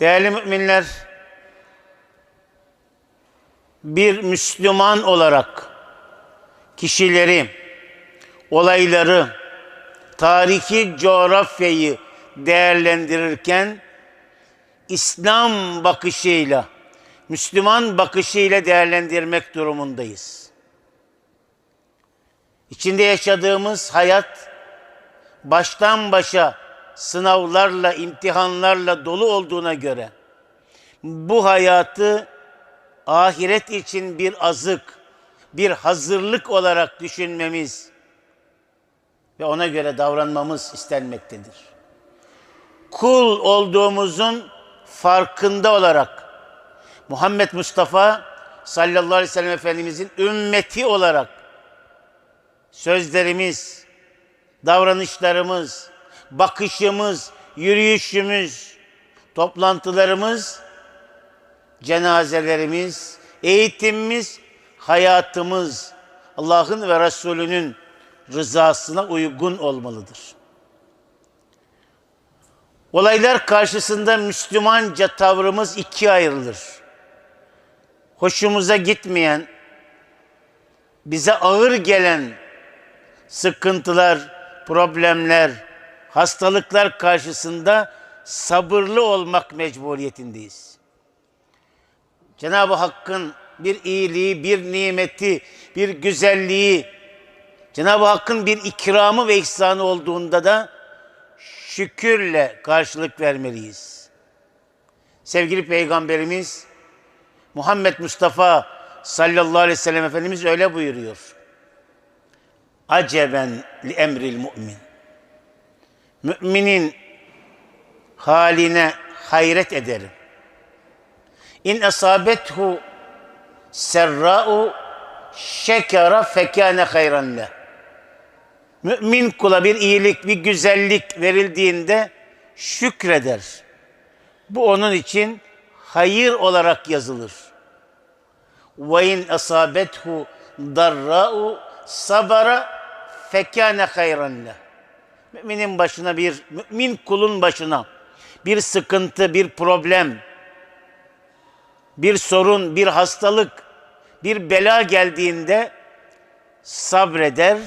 Değerli müminler, bir Müslüman olarak kişileri, olayları, tarihi coğrafyayı değerlendirirken İslam bakışıyla, Müslüman bakışıyla değerlendirmek durumundayız. İçinde yaşadığımız hayat baştan başa sınavlarla, imtihanlarla dolu olduğuna göre bu hayatı ahiret için bir azık, bir hazırlık olarak düşünmemiz ve ona göre davranmamız istenmektedir. Kul olduğumuzun farkında olarak Muhammed Mustafa sallallahu aleyhi ve sellem Efendimizin ümmeti olarak sözlerimiz, davranışlarımız, bakışımız, yürüyüşümüz, toplantılarımız, cenazelerimiz, eğitimimiz, hayatımız Allah'ın ve Resulünün rızasına uygun olmalıdır. Olaylar karşısında Müslümanca tavrımız ikiye ayrılır. Hoşumuza gitmeyen, bize ağır gelen sıkıntılar, problemler, hastalıklar karşısında sabırlı olmak mecburiyetindeyiz. Cenab-ı Hakk'ın bir iyiliği, bir nimeti, bir güzelliği, Cenab-ı Hakk'ın bir ikramı ve ihsanı olduğunda da şükürle karşılık vermeliyiz. Sevgili Peygamberimiz Muhammed Mustafa sallallahu aleyhi ve sellem Efendimiz öyle buyuruyor. Aceben li emril mümin. Müminin haline hayret ederim. İn asabethu serra'u şekera fekâne hayran leh. Mümin kula bir iyilik, bir güzellik verildiğinde şükreder. Bu onun için hayır olarak yazılır. Ve in asabethu darra'u sabara fekâne hayran leh. Müminin başına bir, mümin kulun başına bir sıkıntı, bir problem, bir sorun, bir hastalık, bir bela geldiğinde sabreder,